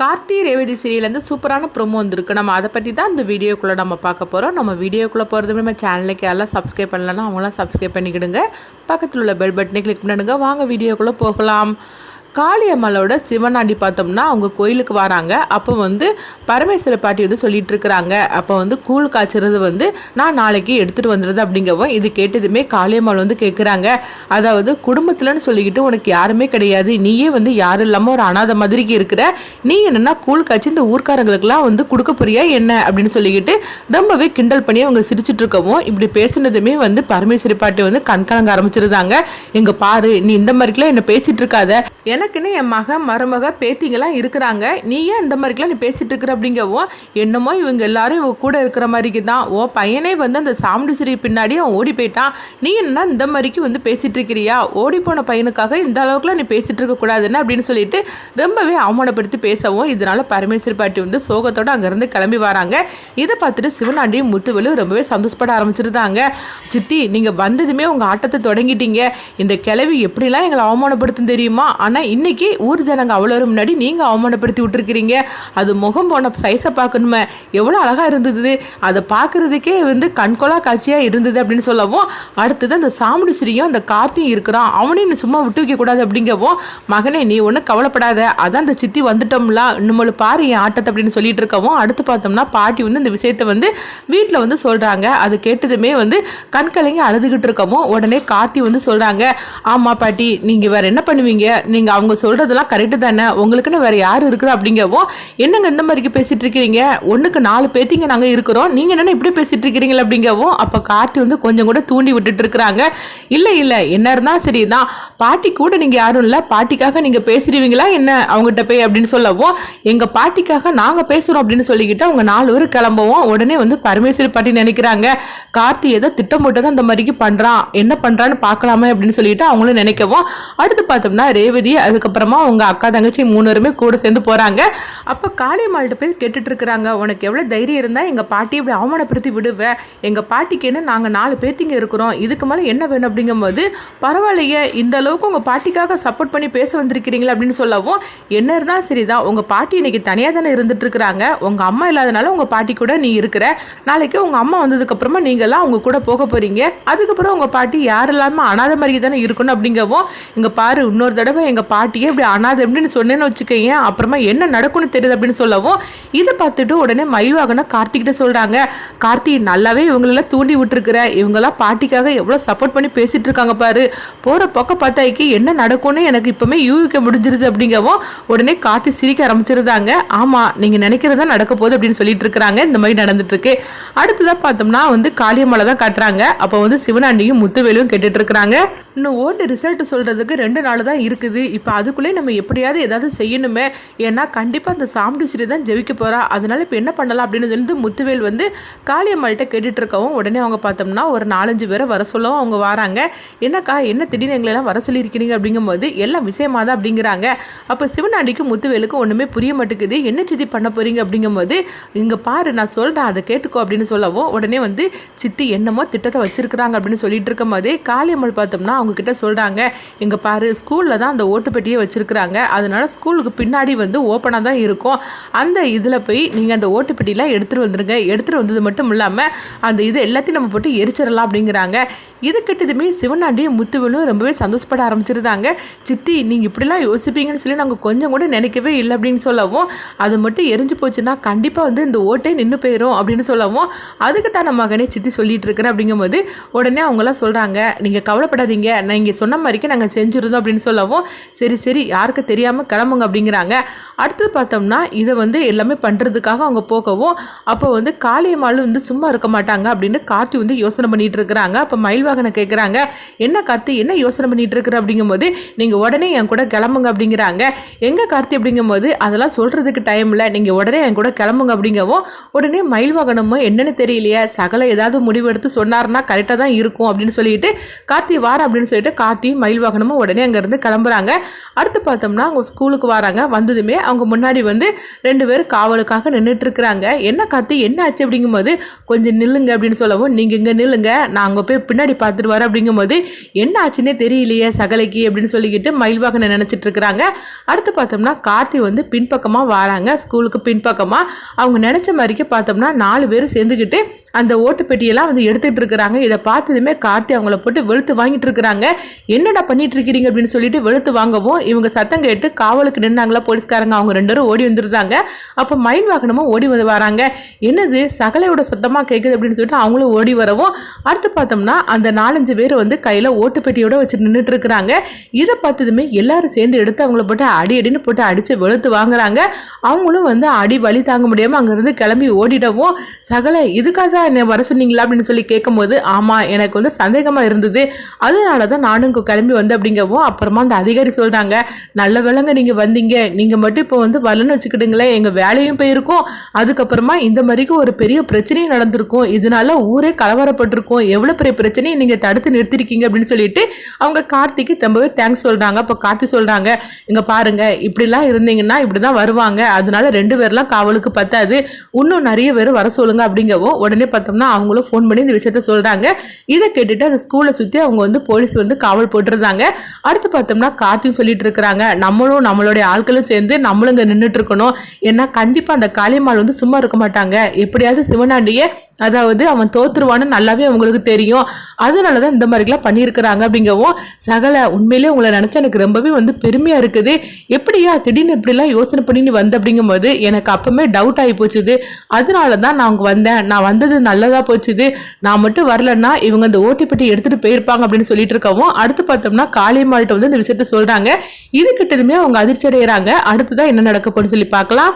கார்த்தி ரேவதி சீரியலேருந்து சூப்பரான ப்ரோமோ வந்திருக்கு. நம்ம அதை பற்றி தான் இந்த வீடியோக்குள்ளே நம்ம பார்க்க போகிறோம் நம்ம வீடியோக்குள்ளே போகிறது நம்ம சேனலுக்கு யாரெல்லாம் சப்ஸ்கிரைப் பண்ணலன்னா அவங்களாம் சப்ஸ்கிரைப் பண்ணிக்கிடுங்க. பக்கத்தில் உள்ள பெல் பட்டனை கிளிக் பண்ணிடுங்க. வாங்க வீடியோக்குள்ளே போகலாம். காளியம்மளோட சிவனாண்டி பார்த்தோம்னா அவங்க கோயிலுக்கு வராங்க. அப்போ வந்து பரமேஸ்வர பாட்டி வந்து சொல்லிட்டு இருக்கிறாங்க. அப்போ வந்து கூழ் காய்ச்சறது வந்து நான் நாளைக்கு எடுத்துகிட்டு வந்துடுறது அப்படிங்கவும் இது கேட்டதுமே காளியம்மாள் வந்து கேட்குறாங்க அதாவது குடும்பத்தில்னு சொல்லிக்கிட்டு உனக்கு யாருமே கிடையாது. நீயே வந்து யாரும் இல்லாமல் ஒரு அனாதை மாதிரிக்கு இருக்கிற நீ என்னென்னா கூழ் காய்ச்சி இந்த ஊர்க்காரங்களுக்குலாம் வந்து கொடுக்க போறியா என்ன? அப்படின்னு சொல்லிக்கிட்டு ரொம்பவே கிண்டல் பண்ணி அவங்க சிரிச்சுட்டு இருக்கவும் இப்படி பேசுனதுமே வந்து பரமேஸ்வரி பாட்டி வந்து கண்கலங்க ஆரம்பிச்சிருந்தாங்க. எங்க பாரு நீ இந்த மாதிரிக்கெல்லாம் என்ன பேசிட்டு இருக்காத. எனக்குன்னு என் மக மருமக பேத்திங்கெல்லாம் இருக்கிறாங்க. நீ ஏன் இந்த மாதிரிக்கெலாம் நீ பேசிகிட்டு இருக்கிற அப்படிங்கவும் என்னமோ இவங்க எல்லாரும் இவங்க கூட இருக்கிற மாதிரிக்கு தான் ஓ பையனே வந்து அந்த சாமுண்டிசிரி பின்னாடி அவன் ஓடி போயிட்டான். நீ என்ன இந்த மாதிரிக்கு வந்து பேசிகிட்டு இருக்கிறியா? ஓடி போன பையனுக்காக இந்த அளவுக்குலாம் நீ பேசிகிட்டு இருக்கக்கூடாதுன்னு அப்படின்னு சொல்லிட்டு ரொம்பவே அவமானப்படுத்தி பேசவும் இதனால பரமேஸ்வரி பாட்டி வந்து சோகத்தோட அங்கேருந்து கிளம்பி வராங்க. இதை பார்த்துட்டு சிவனாண்டியும் முத்துவலும் ரொம்பவே சந்தோஷப்பட ஆரம்பிச்சிருந்தாங்க. சித்தி நீங்கள் வந்ததுமே உங்கள் ஆட்டத்தை தொடங்கிட்டீங்க. இந்த கிளவி எப்படிலாம் எங்களை அவமானப்படுத்தும் தெரியுமா? ஆனால் ஆனால் இன்றைக்கி ஊர் ஜனங்க அவ்வளோ முன்னாடி நீங்கள் அவமானப்படுத்தி விட்டுருக்கிறீங்க. அது முகம் போன சைஸை பார்க்கணுமே. எவ்வளோ அழகாக இருந்தது. அதை பார்க்குறதுக்கே வந்து கண்கொலா காட்சியாக இருந்தது அப்படின்னு சொல்லவும் அடுத்தது அந்த சாமுடிஸ்ரீயும் அந்த கார்த்தியும் இருக்கிறான். அவனையும் சும்மா விட்டு வைக்கக்கூடாது அப்படிங்கவும் மகனே நீ ஒன்றும் கவலைப்படாத. அதான் அந்த சித்தி வந்துட்டோம்ல. இன்னும் பாரு என் ஆட்டத்தை அப்படின்னு சொல்லிட்டு இருக்கவும் அடுத்து பார்த்தோம்னா பாட்டி வந்து இந்த விஷயத்தை வந்து வீட்டில் வந்து சொல்கிறாங்க அது கேட்டதுமே வந்து கண்கலைங்க அழுதுகிட்டு இருக்கவும் உடனே கார்த்தி வந்து சொல்கிறாங்க ஆமாம் பாட்டி நீங்கள் வேறு என்ன பண்ணுவீங்க? நீங்கள் அவங்க சொல்கிறதெல்லாம் கரெக்டு தானே? உங்களுக்குன்னு வேறு யார் இருக்கிறா அப்படிங்கவும் என்னங்க இந்த மாதிரிக்கு பேசிகிட்டு இருக்கிறீங்க? ஒன்றுக்கு நாலு பேத்திங்க நாங்கள் இருக்கிறோம். நீங்கள் என்னென்ன இப்படி பேசிகிட்டு இருக்கிறீங்களா அப்படிங்கவும் அப்போ கார்த்தி வந்து கொஞ்சம் கூட தூண்டி விட்டுட்டு இருக்கிறாங்க. இல்லை இல்லை என்ன இருந்தால் சரி தான் பாட்டி கூட நீங்கள் யாரும் இல்லை. பாட்டிக்காக நீங்கள் பேசிடுவீங்களா என்ன அவங்ககிட்ட போய் அப்படின்னு சொல்லவும் எங்கள் பாட்டிக்காக நாங்கள் பேசுகிறோம் அப்படின்னு சொல்லிக்கிட்டு அவங்க நாலு பேர் கிளம்பவும். உடனே வந்து பரமேஸ்வரி பாட்டி நினைக்கிறாங்க கார்த்தி ஏதோ திட்டம் போட்டு தான் இந்த மாதிரிக்கு பண்ணுறான் என்ன பண்ணுறான்னு பார்க்கலாமே அப்படின்னு சொல்லிட்டு அவங்களும் நினைக்கவும். அடுத்து பார்த்தோம்னா ரேவதி அதுக்கப்புறமா அவங்க அக்கா தங்கச்சி மூணுருமே கூட சேர்ந்து போகிறாங்க அப்போ காளியம்மாள்கிட்ட போய் கேட்டுட்டு இருக்கிறாங்க உனக்கு எவ்வளோ தைரியம் இருந்தால் எங்கள் பாட்டி இப்படி அவமானப்படுத்தி விடுவேன் எங்கள் பாட்டிக்கு என்ன நாங்கள் நாலு பேத்திங்க இருக்கிறோம் இதுக்கு மேலே என்ன வேணும்? அப்படிங்கும்போது பரவாயில்லையே இந்த அளவுக்கு உங்கள் பாட்டிக்காக சப்போர்ட் பண்ணி பேச வந்திருக்கிறீங்களா அப்படின்னு சொல்லவும் என்ன இருந்தாலும் சரிதான் உங்கள் பாட்டி இன்னைக்கு தனியாக தானே இருந்துட்டு இருக்கிறாங்க உங்கள் அம்மா இல்லாதனால உங்கள் பாட்டி கூட நீ இருக்கிற நாளைக்கு உங்கள் அம்மா வந்ததுக்கப்புறமா நீங்களாம் அவங்க கூட போக போகிறீங்க அதுக்கப்புறம் உங்கள் பாட்டி யார் இல்லாமல் அனாதை மாதிரி தானே இருக்கணும் அப்படிங்கவும் இங்கே பாரு இன்னொரு தடவை எங்கள் பாட்டியே இப்படி அனாதை அப்படின்னு சொன்னேன்னு வச்சுக்கோங்க. அப்புறமா என்ன நடக்கும்னு தெரியுது அப்படின்னு சொல்லவும் இதை பார்த்துட்டு உடனே மயில்வாகனா கார்த்திகிட்ட சொல்கிறாங்க கார்த்தி நல்லாவே இவங்களெல்லாம் தூண்டி விட்டுருக்குற. இவங்கெல்லாம் பாட்டிக்காக எவ்வளோ சப்போர்ட் பண்ணி பேசிகிட்டு இருக்காங்க பாரு. போகிற பக்கம் பார்த்தாக்கி என்ன நடக்கும்னு எனக்கு இப்போமே யூகிக்க முடிஞ்சிருது அப்படிங்கவும் உடனே கார்த்தி சிரிக்க ஆரம்பிச்சிருந்தாங்க. ஆமாம் நீங்கள் நினைக்கிறதா நடக்க போகுது அப்படின்னு சொல்லிட்டு இருக்கிறாங்க. இந்த மாதிரி நடந்துட்டுருக்கு. அடுத்ததாக பார்த்தோம்னா வந்து காளியம்மலை தான் காட்டுறாங்க. அப்போ வந்து சிவனாண்டியும் முத்துவேலும் கேட்டுட்டு இருக்கிறாங்க. இன்னும் ஓட்டு ரிசல்ட் சொல்கிறதுக்கு ரெண்டு நாள் தான் இருக்குது. இப்போ அதுக்குள்ளே நம்ம எப்படியாவது ஏதாவது செய்யணுமே. ஏன்னா கண்டிப்பாக அந்த சாமுண்டிஸ்ரீ தான் ஜெயிக்க போகிறா அதனால இப்போ என்ன பண்ணலாம் அப்படின்னு வந்து முத்துவேல் வந்து காளியம்மாள்கிட்ட கேட்டுட்டு இருக்கவும் உடனே அவங்க பார்த்தோம்னா ஒரு நாலஞ்சு பேரை வர சொல்லவும் அவங்க வராங்க. என்னக்கா என்ன திடீர்னு எங்களெல்லாம் வர சொல்லியிருக்கிறீங்க அப்படிங்கும்போது எல்லாம் விஷயமா தான் அப்படிங்கிறாங்க. அப்போ சிவனாண்டிக்கு முத்துவேலுக்கு ஒன்றுமே புரிய மாட்டேங்குது. என்ன சித்தி பண்ண போகிறீங்க அப்படிங்கும்போது இங்கே பாரு நான் சொல்கிறேன் அதை கேட்டுக்கோ அப்படின்னு சொல்லவும் உடனே வந்து சித்தி என்னமோ திட்டத்தை வச்சிருக்கிறாங்க அப்படின்னு சொல்லிட்டு இருக்கும் போதே காளியம்மாள் பார்த்தோம்னா அவங்கக்கிட்ட சொல்கிறாங்க இங்கே பாரு ஸ்கூலில் தான் அந்த ஓட்டுப்பெட்டியை வச்சுருக்குறாங்க. அதனால் ஸ்கூலுக்கு பின்னாடி வந்து ஓப்பனாக தான் இருக்கும். அந்த இதில் போய் நீங்கள் அந்த ஓட்டுப்பெட்டிலாம் எடுத்துகிட்டு வந்துடுங்க எடுத்துகிட்டு வந்தது மட்டும் இல்லாமல் அந்த இது எல்லாத்தையும் நம்ம போட்டு எரிச்சிடலாம் அப்படிங்கிறாங்க. இது கிட்டதுமே சிவனாண்டியும் முத்துவனும் ரொம்பவே சந்தோஷப்பட ஆரம்பிச்சிருந்தாங்க. சித்தி நீங்கள் இப்படிலாம் யோசிப்பீங்கன்னு சொல்லி நாங்கள் கொஞ்சம் கூட நினைக்கவே இல்லை அப்படின்னு சொல்லவும் அது மட்டும் எரிஞ்சு போச்சுன்னா கண்டிப்பாக வந்து இந்த ஓட்டே நின்று போயிடும் அப்படின்னு சொல்லவும் அதுக்கு தான் நம்ம மகனே சித்தி சொல்லிட்டு இருக்கிறேன் அப்படிங்கும்போது உடனே அவங்களாம் சொல்கிறாங்க நீங்கள் கவலைப்படாதீங்க. நான் இங்கே சொன்ன மாதிரிக்கே நாங்கள் செஞ்சுருந்தோம் அப்படின்னு சொல்லவும் சரி சரி யாருக்கு தெரியாமல் கிளம்புங்க அப்படிங்கிறாங்க. அடுத்து பார்த்தோம்னா இதை வந்து எல்லாமே பண்ணுறதுக்காக அவங்க போகவும் அப்போ வந்து காளியம்மாள் வந்து சும்மா இருக்க மாட்டாங்க அப்படின்னு கார்த்தி வந்து யோசனை பண்ணிட்டு இருக்கிறாங்க. அப்போ மயில்வாகனை கேட்குறாங்க என்ன கார்த்தி என்ன யோசனை பண்ணிட்டு இருக்கிற? அப்படிங்கும்போது நீங்கள் உடனே என் கூட கிளம்புங்க அப்படிங்கிறாங்க. எங்கே கார்த்தி? அப்படிங்கும்போது அதெல்லாம் சொல்கிறதுக்கு டைம் இல்லை. நீங்கள் உடனே என் கூட கிளம்புங்க அப்படிங்கவும் உடனே மயில்வாகனமும் என்னென்னு தெரியலையே. சகல ஏதாவது முடிவு எடுத்து சொன்னார்னா கரெக்டாக தான் இருக்கும் அப்படின்னு சொல்லிட்டு கார்த்தி வார அப்படின்னு சொல்லிட்டு கார்த்தியும் மயில்வாகனமும் உடனே அங்கேருந்து கிளம்புறாங்க. அடுத்து பார்த்தோம்னா அவங்க ஸ்கூலுக்கு வராங்க. வந்ததுமே அவங்க முன்னாடி வந்து ரெண்டு பேரும் காவலுக்காக நின்றுட்டு இருக்கிறாங்க என்ன காத்து என்ன ஆச்சு அப்படிங்கும்போது கொஞ்சம் நில்லுங்க அப்படின்னு சொல்லவும் நீங்கள் இங்கே நில்லுங்க. நான் அங்கே போய் பின்னாடி பார்த்துட்டு வரேன். அப்படிங்கும்போது என்ன ஆச்சுன்னே தெரியலையே சகலைக்கு அப்படின்னு சொல்லிக்கிட்டு மயில்வாகனை நினச்சிட்டு இருக்கிறாங்க அடுத்து பார்த்தோம்னா கார்த்தி வந்து பின்பக்கமாக வராங்க. ஸ்கூலுக்கு பின்பக்கமாக அவங்க நினச்ச மாதிரிக்கு பார்த்தோம்னா நாலு பேர் சேர்ந்துக்கிட்டு அந்த ஓட்டு பெட்டியெல்லாம் வந்து எடுத்துகிட்டு இருக்கிறாங்க இதை பார்த்ததுமே கார்த்தி அவங்கள போட்டு வெளுத்து வாங்கிட்டு இருக்கிறாங்க என்னடா பண்ணிட்டு இருக்கிறீங்க அப்படின்னு சொல்லிட்டு வெளுத்து வாங்கவும் இவங்க சத்தம் கேட்டு காவலுக்கு நின்னாங்களா போலீஸ்காரங்க அவங்க ரெண்டு பேரும் ஓடி வந்துருந்தாங்க. அப்போ மயில் வாகனமும் ஓடி வந்து வராங்க. என்னது சகலையோட சத்தமாக கேட்குது அப்படின்னு சொல்லிட்டு அவங்களும் ஓடி வரவும் அடுத்து பார்த்தோம்னா அந்த நாலஞ்சு பேர் வந்து கையில் ஓட்டு பெட்டியோட வச்சு நின்றுட்டு இருக்கிறாங்க. இதை பார்த்ததுமே எல்லாரும் சேர்ந்து எடுத்து அவங்கள போட்டு அடி அடின்னு போட்டு அடித்து வெளுத்து வாங்குறாங்க. அவங்களும் வந்து அடி வலி தாங்க முடியாமல் அங்கேருந்து கிளம்பி ஓடிடவும் சகலை இதுக்காக தான் என்னை வர சொன்னீங்களா அப்படின்னு சொல்லி கேட்கும்போது ஆமாம் எனக்கு வந்து சந்தேகமாக இருந்தது. அதனால தான் நானும் இங்கே கிளம்பி வந்து அப்படிங்கவும் அப்புறமா அந்த அதிகாரி சொல்கிறாங்க நல்ல விலங்க நீங்கள் வந்தீங்க. நீங்கள் மட்டும் இப்போ வந்து வரலன்னு வச்சுக்கிட்டுங்களேன் எங்கள் வேலையும் போயிருக்கும். அதுக்கப்புறமா இந்த மாதிரிக்கு ஒரு பெரிய பிரச்சனையும் நடந்திருக்கும். இதனால ஊரே கலவரப்பட்டிருக்கும். எவ்வளோ பெரிய பிரச்சனையை நீங்கள் தடுத்து நிறுத்திருக்கீங்க அப்படின்னு சொல்லிட்டு அவங்க கார்த்திக்கு ரொம்பவே தேங்க்ஸ் சொல்கிறாங்க அப்போ கார்த்தி சொல்கிறாங்க இங்கே பாருங்க இப்படிலாம் இருந்தீங்கன்னா இப்படி தான் வருவாங்க. அதனால ரெண்டு பேர்லாம் காவலுக்கு பத்தாது. இன்னும் நிறைய பேர் வர சொல்லுங்க அப்படிங்கவும் உடனே பார்த்தோம்னா அவங்களும் ஃபோன் பண்ணி இந்த விஷயத்த சொல்கிறாங்க இதை கேட்டுட்டு அந்த ஸ்கூலை சுற்றி அவங்க வந்து போலீஸ் வந்து காவல் போட்டிருந்தாங்க. அடுத்து பார்த்தோம்னா கார்த்தியும் சொல்லிட்டு இருக்கிறாங்க. நம்மளும் நம்மளுடைய ஆட்களும் சேர்ந்து நம்மளும் இங்கே நின்றுட்டு இருக்கணும் ஏன்னா கண்டிப்பாக அந்த காளிமாள் வந்து சும்மா இருக்க மாட்டாங்க. எப்படியாவது சிவனாண்டியே அதாவது அவன் தோத்துருவான்னு நல்லாவே அவங்களுக்கு தெரியும். அதனால தான் இந்த மாதிரிலாம் பண்ணியிருக்கிறாங்க அப்படிங்கவும் சகல உண்மையிலே உங்களை நினச்சா எனக்கு ரொம்பவே வந்து பெருமையாக இருக்குது. எப்படியா திடீர்னு இப்படிலாம் யோசனை பண்ணி நீ வந்த அப்படிங்கும்போது எனக்கு அப்பவுமே டவுட் ஆகி போச்சுது. அதனால தான் நான் அவங்க வந்தேன். நான் வந்தது நல்லதாக போச்சுது. நான் மட்டும் வரலன்னா இவங்க இந்த ஓட்டிப்பட்டி எடுத்துகிட்டு போயிருப்பாங்க அப்படின்னு சொல்லிட்டு இருக்கவும் அடுத்து பார்த்தோம்னா காளியம்மாள்கிட்ட வந்து இந்த விஷயத்த சொல்கிறாங்க இது கிட்டதுமே அவங்க அதிர்ச்சி அடைகிறாங்க அடுத்ததான் என்ன நடக்க போன்னு சொல்லி பார்க்கலாம்.